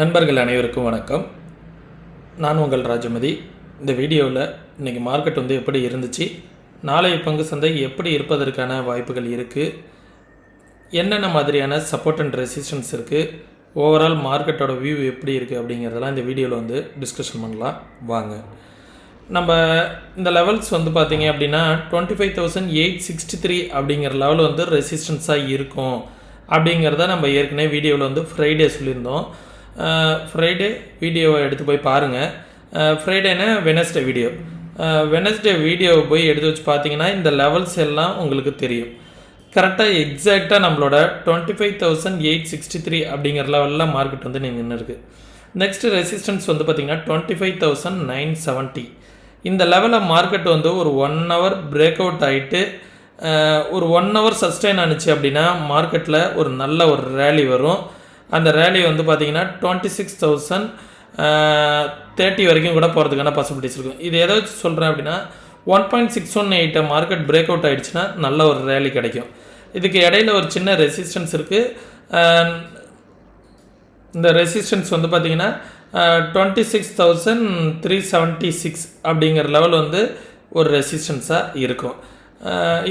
நண்பர்கள் அனைவருக்கும் வணக்கம். நான் உங்கள் ராஜமதி. இந்த வீடியோவில் இன்றைக்கி மார்க்கெட் வந்து எப்படி இருந்துச்சு நாளைய பங்கு சந்தை எப்படி இருப்பதற்கான வாய்ப்புகள் இருக்குது என்னென்ன மாதிரியான சப்போர்ட் அண்ட் ரெசிஸ்டன்ஸ் இருக்குது ஓவரால் மார்க்கெட்டோட வியூ எப்படி இருக்குது அப்படிங்கிறதெல்லாம் இந்த வீடியோவில் வந்து டிஸ்கஷன் பண்ணலாம். வாங்க. நம்ம இந்த லெவல்ஸ் வந்து பார்த்திங்க அப்படின்னா twenty five thousand eight sixty three அப்படிங்கிற லெவல் வந்து ரெசிஸ்டன்ஸாக இருக்கும் அப்படிங்கிறத நம்ம ஏற்கனவே வீடியோவில் வந்து ஃப்ரைடே சொல்லியிருந்தோம். ஃப்ரைடே வீடியோவை எடுத்து போய் பாருங்கள் ஃப்ரைடேனா வெனஸ்டே வீடியோ வெனஸ்டே வீடியோவை போய் எடுத்து வச்சு பார்த்தீங்கன்னா இந்த லெவல்ஸ் எல்லாம் உங்களுக்கு தெரியும். கரெக்டாக எக்ஸாக்டாக நம்மளோட twenty five thousand eight sixty three அப்படிங்கிற லெவலில் மார்க்கெட் வந்து நின்று இருக்குது நெக்ஸ்ட் ரெசிஸ்டன்ஸ் வந்து பார்த்தீங்கன்னா twenty five thousand nine seventy இந்த லெவலில் மார்க்கெட் வந்து ஒரு ஒன் ஹவர் பிரேக் அவுட் ஆகிட்டு ஒரு ஒன் ஹவர் சஸ்டைன் ஆனிச்சு அப்படின்னா மார்க்கெட்டில் ஒரு நல்ல ஒரு ரேலி வரும். அந்த ரேலி வந்து பார்த்தீங்கன்னா டுவெண்ட்டி சிக்ஸ் தௌசண்ட் தேர்ட்டி வரைக்கும் கூட போகிறதுக்கான பாசிபிலிட்டிஸ் இருக்கும். இது எதை வச்சு சொல்கிறேன் அப்படின்னா ஒன் பாயிண்ட் சிக்ஸ் ஒன் எயிட்டை மார்க்கெட் பிரேக் அவுட் ஆகிடுச்சுன்னா நல்ல ஒரு ரேலி கிடைக்கும். இதுக்கு இடையில ஒரு சின்ன ரெசிஸ்டன்ஸ் இருக்குது இந்த ரெசிஸ்டன்ஸ் வந்து பார்த்திங்கன்னா twenty six thousand three seventy six அப்படிங்கிற லெவல் வந்து ஒரு ரெசிஸ்டன்ஸாக இருக்கும்.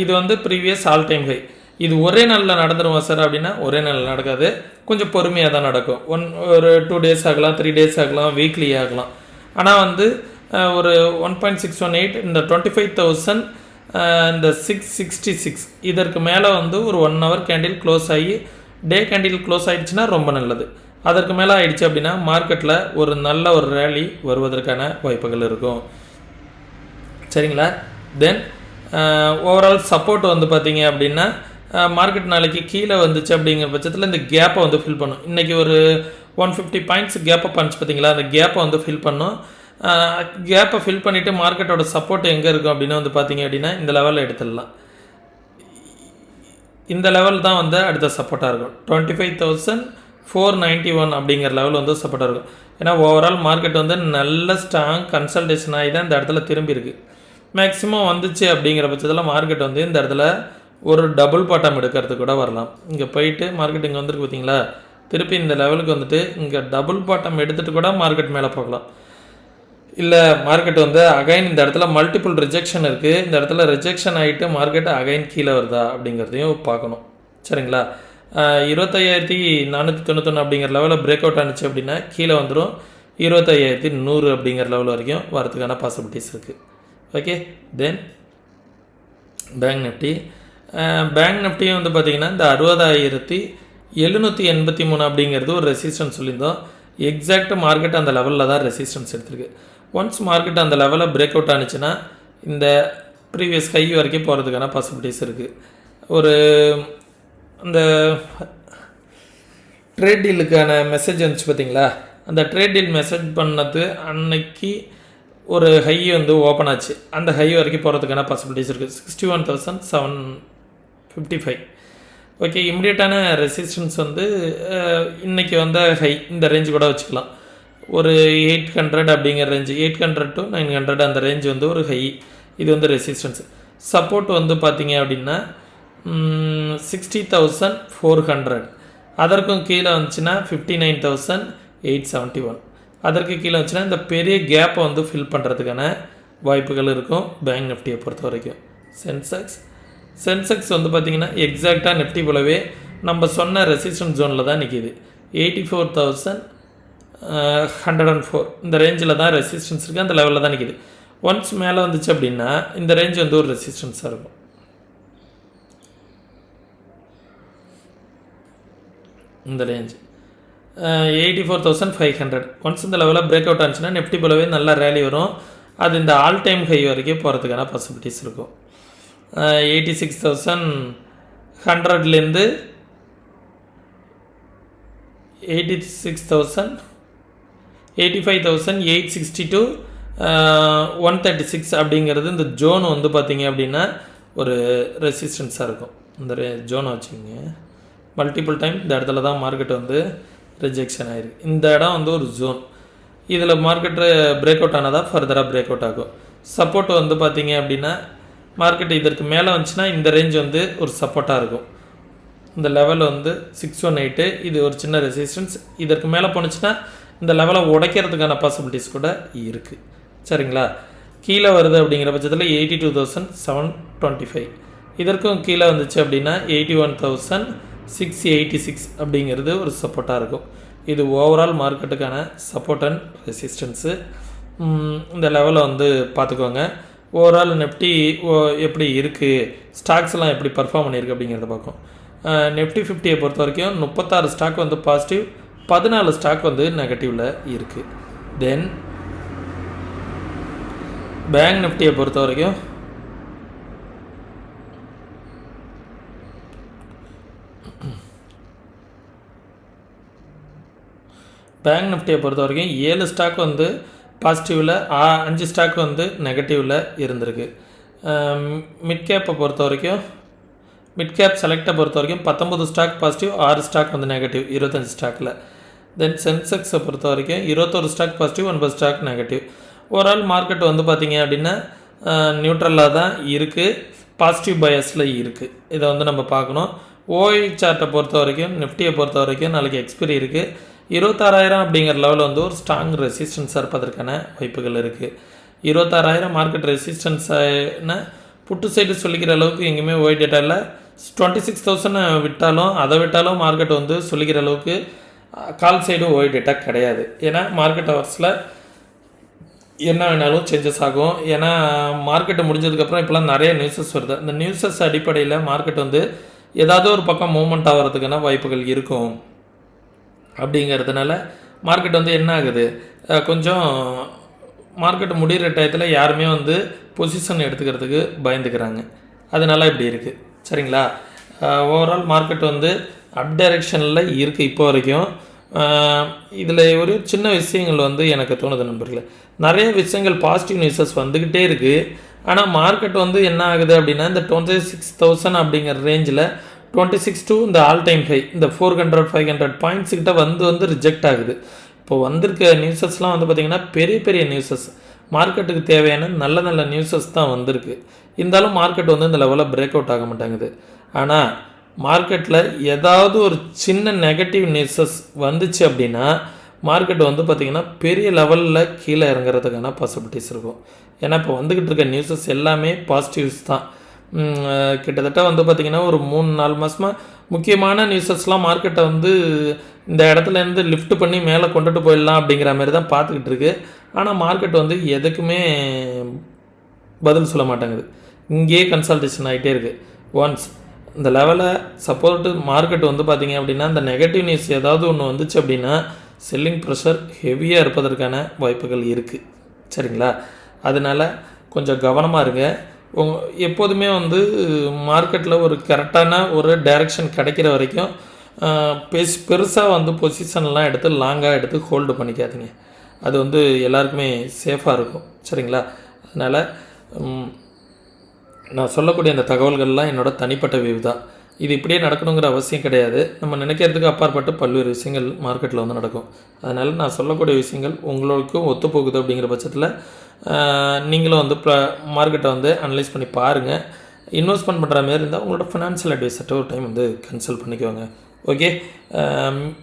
இது வந்து ப்ரீவியஸ் ஆல் டைம் ஹை இது ஒரே நாளில் நடந்துருமா சார் அப்படின்னா ஒரே நாளில் நடக்காது. கொஞ்சம் பொறுமையாக தான் நடக்கும். ஒன் ஒரு டூ டேஸ் ஆகலாம் த்ரீ டேஸ் ஆகலாம் வீக்லி ஆகலாம். ஆனால் வந்து ஒரு one point six one eight இந்த டுவெண்ட்டி ஃபைவ் தௌசண்ட் இந்த சிக்ஸ் சிக்ஸ்டி சிக்ஸ் இதற்கு மேலே வந்து ஒரு ஒன் ஹவர் கேண்டில் க்ளோஸ் ஆகி டே கேண்டில் க்ளோஸ் ஆயிடுச்சுன்னா ரொம்ப நல்லது. அதற்கு மேலே ஆயிடுச்சு அப்படின்னா மார்க்கெட்டில் ஒரு நல்ல ஒரு ரேலி வருவதற்கான வாய்ப்புகள் இருக்கும். சரிங்களா? தென் ஓவரால் சப்போர்ட் வந்து பார்த்தீங்க அப்படின்னா மார்க்கெட் நாளைக்கு கீழே வந்துச்சு அப்படிங்கிற பட்சத்தில் இந்த கேப்பை வந்து ஃபில் பண்ணும். இன்றைக்கி ஒரு ஒன் ஃபிஃப்டி பாயிண்ட்ஸ் கேப்பை பண்ணிச்சு பார்த்தீங்களா? அந்த கேப்பை வந்து ஃபில் பண்ணும். கேப்பை ஃபில் பண்ணிவிட்டு மார்க்கெட்டோட சப்போர்ட் எங்கே இருக்கும் அப்படின்னு வந்து பார்த்தீங்க அப்படின்னா இந்த லெவலில் எடுத்துடலாம். இந்த லெவல் தான் வந்து அடுத்த சப்போர்ட்டாக இருக்கும். Twenty five thousand four ninety one அப்படிங்கிற லெவல் வந்து சப்போர்ட்டாக இருக்கும். ஏன்னா ஓவரால் மார்க்கெட் வந்து நல்ல ஸ்ட்ராங் கன்சல்டேஷன் ஆகி தான் இந்த இடத்துல திரும்பி இருக்குது மேக்ஸிமம் வந்துச்சு அப்படிங்கிற பட்சத்தில் மார்க்கெட் வந்து இந்த இடத்துல ஒரு டபுள் பாட்டம் எடுக்கிறது கூட வரலாம். இங்கே போயிட்டு மார்க்கெட் இங்கே வந்துருக்கு பார்த்தீங்களா திருப்பி இந்த லெவலுக்கு வந்துட்டு இங்கே டபுள் பாட்டம் எடுத்துகிட்டு கூட மார்க்கெட் மேலே போகலாம். இல்லை மார்க்கெட் வந்து அகைன் இந்த இடத்துல மல்டிபிள் ரிஜெக்ஷன் இருக்குது இந்த இடத்துல ரிஜெக்ஷன் ஆகிட்டு மார்க்கெட் அகைன் கீழே வருதா அப்படிங்கிறதையும் பார்க்கணும். சரிங்களா? இருபத்தையாயிரத்தி நானூற்றி தொண்ணூத்தொன்று அப்படிங்கிற லெவலில் பிரேக் அவுட் ஆனிச்சு அப்படின்னா கீழே வந்துடும் இருபத்தையாயிரத்தி நூறு அப்படிங்கிற லெவல் வரைக்கும் வரதுக்கான பாசிபிலிட்டிஸ் இருக்குது okay then bank Nifty bank நிஃப்டியும் வந்து பார்த்திங்கன்னா இந்த அறுபதாயிரத்தி எழுநூற்றி எண்பத்தி மூணு அப்படிங்கிறது ஒரு ரெசிஸ்டன்ஸ் சொல்லியிருந்தோம். எக்ஸாக்ட் மார்க்கெட் அந்த லெவலில் தான் ரெசிஸ்டன்ஸ் எடுத்திருக்கு. ஒன்ஸ் மார்க்கெட் அந்த லெவலில் பிரேக் அவுட் ஆனிச்சுன்னா இந்த ப்ரீவியஸ் ஹை வரைக்கும் போகிறதுக்கான பாசிபிலிட்டிஸ் இருக்குது ஒரு அந்த ட்ரேட் டீலுக்கான மெசேஜ் வந்துச்சு பார்த்தீங்களா அந்த ட்ரேட் டீல் மெசேஜ் பண்ணது அன்னைக்கு ஒரு ஹை வந்து ஓப்பன் ஆச்சு. அந்த ஹை வரைக்கும் போகிறதுக்கான பாசிபிலிட்டிஸ் இருக்குது sixty one thousand seven fifty five okay இம்மிடியட்டான resistance வந்து இன்றைக்கி வந்த ஹை இந்த ரேஞ்ச் கூட வச்சுக்கலாம். ஒரு எயிட் ஹண்ட்ரட் அப்படிங்கிற range eight hundred to nine hundred அந்த ரேஞ்ச் வந்து ஒரு ஹை இது வந்து ரெசிஸ்டன்ஸ் சப்போர்ட் வந்து பார்த்தீங்க அப்படின்னா சிக்ஸ்டி தௌசண்ட் ஃபோர் ஹண்ட்ரட் அதற்கும் கீழே வந்துச்சுன்னா fifty nine thousand eight seventy one அதற்கு கீழே வந்துச்சுன்னா இந்த பெரிய கேப்பை வந்து ஃபில் பண்ணுறதுக்கான வாய்ப்புகள் இருக்கும். பேங்க் நிஃப்டியை பொறுத்த வரைக்கும் சென்செக்ஸ் சென்செக்ஸ் வந்து பார்த்திங்கன்னா எக்ஸாக்டாக நிஃப்டி போலவே நம்ம சொன்ன ரெசிஸ்டன்ஸ் ஜோனில் தான் நிற்கிது eighty four thousand hundred and four இந்த ரேஞ்சில் தான் ரெசிஸ்டன்ஸ் இருக்குது அந்த லெவலில் தான் நிற்கிது ஒன்ஸ் மேலே வந்துச்சு அப்படின்னா இந்த ரேஞ்ச் வந்து ஒரு ரெசிஸ்டன்ஸாக இருக்கும். இந்த range eighty four thousand five hundred once இந்த லெவலில் பிரேக் அவுட் ஆச்சுன்னா நிஃப்டி போலவே நல்லா ரேலி வரும். அது இந்த ஆல் டைம் ஹை வரைக்கும் போகிறதுக்கான பாசிபிலிட்டிஸ் இருக்கும். எயிட்டி சிக்ஸ் தௌசண்ட் ஹண்ட்ரட்லேருந்து eighty six thousand eighty five thousand eight sixty two one thirty six அப்படிங்கிறது இந்த ஜோன் வந்து பார்த்தீங்க அப்படின்னா ஒரு ரெசிஸ்டன்ஸாக இருக்கும். இந்த ரே ஜோனை வச்சுக்கோங்க. மல்டிபிள் டைம் இந்த இடத்துல தான் மார்க்கெட் வந்து ரிஜெக்ஷன் ஆகிருக்கு இந்த இடம் வந்து ஒரு ஜோன். இதில் மார்க்கெட்டு பிரேக் அவுட் ஆனதாக ஃபர்தராக பிரேக் அவுட் ஆகும். சப்போர்ட் வந்து பார்த்தீங்க அப்படின்னா மார்க்கெட் இதற்கு மேலே வந்துச்சுன்னா இந்த ரேஞ்ச் வந்து ஒரு சப்போர்ட்டாக இருக்கும். இந்த லெவல் வந்து சிக்ஸ் ஒன் எயிட்டு இது ஒரு சின்ன ரெசிஸ்டன்ஸ் இதற்கு மேலே போணுச்சுன்னா இந்த லெவலை உடைக்கிறதுக்கான பாசிபிலிட்டிஸ் கூட இருக்குது சரிங்களா? கீழே வருது அப்படிங்கிற பட்சத்தில் eighty two thousand seven twenty five இதற்கும் கீழே வந்துச்சு அப்படின்னா eighty one thousand six eighty six அப்படிங்கிறது ஒரு சப்போர்ட்டாக இருக்கும். இது ஓவரால் மார்க்கெட்டுக்கான சப்போர்ட் அண்ட் ரெசிஸ்டன்ஸு இந்த லெவலை வந்து பார்த்துக்கோங்க. ஓவரால் நெஃப்டி எப்படி இருக்குது ஸ்டாக்ஸ்லாம் எப்படி பர்ஃபார்ம் பண்ணியிருக்கு அப்படிங்கிறத பார்க்கும் நெஃப்டி ஃபிஃப்டியை பொறுத்த வரைக்கும் முப்பத்தாறு ஸ்டாக் வந்து பாசிட்டிவ் பதினாலு ஸ்டாக் வந்து நெகட்டிவில் இருக்குது தென் பேங்க் நிஃப்டியை பொறுத்த வரைக்கும் பேங்க் நிஃப்டியை பொறுத்த வரைக்கும் ஏழு ஸ்டாக் வந்து பாசிட்டிவில் அஞ்சு ஸ்டாக் வந்து நெகட்டிவில் இருந்திருக்கு. மிட் கேப்பை பொறுத்த வரைக்கும் மிட் கேப் செலக்டை பொறுத்த வரைக்கும் பத்தொம்பது ஸ்டாக் பாசிட்டிவ் ஆறு ஸ்டாக் வந்து நெகட்டிவ் இருபத்தஞ்சி ஸ்டாக்கில் தென் சென்செக்ஸை பொறுத்த வரைக்கும் இருபத்தொரு ஸ்டாக் பாசிட்டிவ் ஒன்பது ஸ்டாக் நெகட்டிவ் ஓவரால் மார்க்கெட் வந்து பார்த்திங்க அப்படின்னா நியூட்ரலாக தான் இருக்குது பாசிட்டிவ் பயஸில் இருக்குது இதை வந்து நம்ம பார்க்கணும். ஓய் சார்ட்டை பொறுத்த வரைக்கும் நிஃப்டியை பொறுத்த வரைக்கும் நாளைக்கு எக்ஸ்பிரி இருக்குது இருபத்தாறாயிரம் அப்படிங்கிற லெவலில் வந்து ஒரு ஸ்ட்ராங் ரெசிஸ்டன்ஸாக இருப்பதற்கான வாய்ப்புகள் இருக்குது இருபத்தாறாயிரம் மார்க்கெட் ரெசிஸ்டன்ஸான புட்டு சைடு சொல்லிக்கிற அளவுக்கு எங்கேயுமே ஓய் டேட்டா இல்லை. டுவெண்ட்டி சிக்ஸ் தௌசண்ட் விட்டாலும் அதை விட்டாலும் மார்க்கெட் வந்து சொல்லிக்கிற அளவுக்கு கால் சைடு ஓய் டேட்டா கிடையாது. ஏன்னா மார்க்கெட் ஹவர்ஸில் என்ன வேணாலும் சேஞ்சஸ் ஆகும். ஏன்னா மார்க்கெட்டு முடிஞ்சதுக்கப்புறம் இப்போலாம் நிறைய நியூஸஸ் வருது. அந்த நியூஸஸ் அடிப்படையில் மார்க்கெட் வந்து ஏதாவது ஒரு பக்கம் மூமெண்ட் ஆகிறதுக்கான வாய்ப்புகள் இருக்கும். அப்படிங்கிறதுனால மார்க்கெட் வந்து என்ன ஆகுது? கொஞ்சம் மார்க்கெட் முடிகிற டயத்தில் யாருமே வந்து பொசிஷன் எடுத்துக்கிறதுக்கு பயந்துக்கிறாங்க. அதனால இப்படி இருக்குது சரிங்களா? ஓவரால் மார்க்கெட் வந்து அப் டைரெக்ஷனில் இருக்குது இப்போ வரைக்கும். இதில் ஒரு சின்ன விஷயங்கள் வந்து எனக்கு தோணுது நண்பர்களே. நிறைய விஷயங்கள் பாசிட்டிவ் நியூஸஸ் வந்துக்கிட்டே இருக்குது ஆனால் மார்க்கெட் வந்து என்ன ஆகுது அப்படின்னா இந்த டுவெண்ட்டி சிக்ஸ் தௌசண்ட் அப்படிங்கிற ரேஞ்சில் டுவெண்ட்டி சிக்ஸ் டூ இந்த ஆல் டைம் ஹை இந்த four hundred five hundred points கிட்ட வந்து வந்து ரிஜெக்ட் ஆகுது. இப்போ வந்திருக்க நியூஸஸ்லாம் வந்து பார்த்திங்கன்னா பெரிய பெரிய நியூஸஸ் மார்க்கெட்டுக்கு தேவையான நல்ல நல்ல நியூஸஸ் தான் வந்திருக்கு. இருந்தாலும் மார்க்கெட் வந்து இந்த லெவலில் பிரேக் அவுட் ஆக மாட்டேங்குது. ஆனால் மார்க்கெட்டில் ஏதாவது ஒரு சின்ன நெகட்டிவ் நியூஸஸ் வந்துச்சு அப்படின்னா மார்க்கெட் வந்து பார்த்திங்கன்னா பெரிய லெவலில் கீழே இறங்குறதுக்கான பாசிபிலிட்டிஸ் இருக்கும். ஏன்னா இப்போ வந்துக்கிட்டு இருக்க நியூஸஸ் எல்லாமே பாசிட்டிவ்ஸ் தான். கிட்டத்தட்ட வந்து பார்த்திங்கன்னா ஒரு மூணு நாலு மாதமாக முக்கியமான நியூஸஸ்லாம் மார்க்கெட்டை வந்து இந்த இடத்துலேருந்து லிஃப்ட் பண்ணி மேலே கொண்டுட்டு போயிடலாம் அப்படிங்கிற மாதிரி தான் பார்த்துக்கிட்டு இருக்கு. ஆனால் மார்க்கெட் வந்து எதுக்குமே பதில் சொல்ல மாட்டேங்குது. இங்கேயே கன்சல்டேஷன் ஆகிட்டே இருக்குது ஒன்ஸ் இந்த லெவலில் சப்போர்ட்டு மார்க்கெட் வந்து பார்த்திங்க அப்படின்னா இந்த நெகட்டிவ் நியூஸ் ஏதாவது ஒன்று வந்துச்சு அப்படின்னா செல்லிங் ப்ரெஷர் ஹெவியாக இருப்பதற்கான வாய்ப்புகள் இருக்குது சரிங்களா? அதனால் கொஞ்சம் கவனமாக இருங்க. எப்போதுமே வந்து மார்க்கெட்டில் ஒரு கரெக்டான ஒரு டைரக்ஷன் கிடைக்கிற வரைக்கும் பெஸ் பெருசாக வந்து பொசிஷன்லாம் எடுத்து லாங்காக எடுத்து ஹோல்டு பண்ணிக்காதீங்க. அது வந்து எல்லாருக்குமே சேஃபாக இருக்கும். சரிங்களா? அதனால் நான் சொல்லக்கூடிய அந்த தகவல்கள்லாம் என்னோடய தனிப்பட்ட வியூ தான். இது இப்படியே நடக்கணுங்கிற அவசியம் கிடையாது. நம்ம நினைக்கிறதுக்கு அப்பாற்பட்டு பல்வேறு விஷயங்கள் மார்க்கெட்டில் வந்து நடக்கும். அதனால் நான் சொல்லக்கூடிய விஷயங்கள் உங்களுக்கும் ஒத்துப்போகுது அப்படிங்கிற பட்சத்தில் நீங்களும் வந்து ப்ள மார்க்கெட்டை வந்து அனலைஸ் பண்ணி பாருங்கள் இன்வெஸ்ட்மெண்ட் பண்ணுற மாதிரி இருந்தால் உங்களோட ஃபினான்ஷியல் அட்வைஸர்கிட்ட ஒரு டைம் வந்து கன்சல்ட் பண்ணிக்கோங்க. ஓகே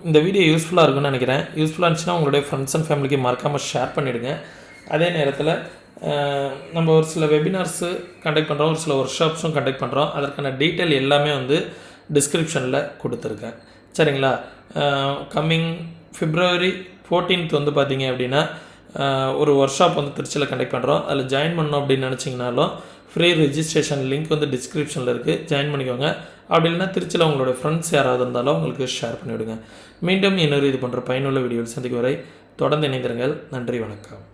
இந்த வீடியோ யூஸ்ஃபுல்லாக இருக்கும்னு நினைக்கிறேன். யூஸ்ஃபுல்லாக இருந்துச்சுன்னா உங்களுடைய ஃப்ரெண்ட்ஸ் அண்ட் ஃபேமிலிக்கு மறக்காமல் ஷேர் பண்ணிவிடுங்க அதே நேரத்தில் நம்ம ஒரு சில வெபினார்ஸு கண்டக்ட் பண்ணுறோம் ஒரு சில ஒர்க் ஷாப்ஸும் கண்டக்ட் பண்ணுறோம் அதற்கான டீட்டெயில் எல்லாமே வந்து டிஸ்கிரிப்ஷனில் கொடுத்துருக்கேன் சரிங்களா? கம்மிங் ஃபிப்ரவரி ஃபோர்டீன்த் வந்து பார்த்தீங்க அப்படின்னா ஒரு ஒர்க் ஷாப் வந்து திருச்சியில் கண்டக்ட் பண்ணுறோம் அதில் ஜாயின் பண்ணோம் அப்படின்னு நினச்சிங்கனாலும் ஃப்ரீ ரிஜிஸ்ட்ரேஷன் லிங்க் வந்து டிஸ்கிரிப்ஷனில் இருக்குது ஜாயின் பண்ணிக்கோங்க. அப்படி இல்லைனா திருச்சியில் உங்களோட ஃப்ரெண்ட்ஸ் யாராவது இருந்தாலும் உங்களுக்கு ஷேர் பண்ணிவிடுங்க. மீண்டும் இன்னொரு இது பண்ணுற பயனுள்ள வீடியோவில் சந்திக்கும் வரை தொடர்ந்து இணைந்திருங்கள். நன்றி வணக்கம்.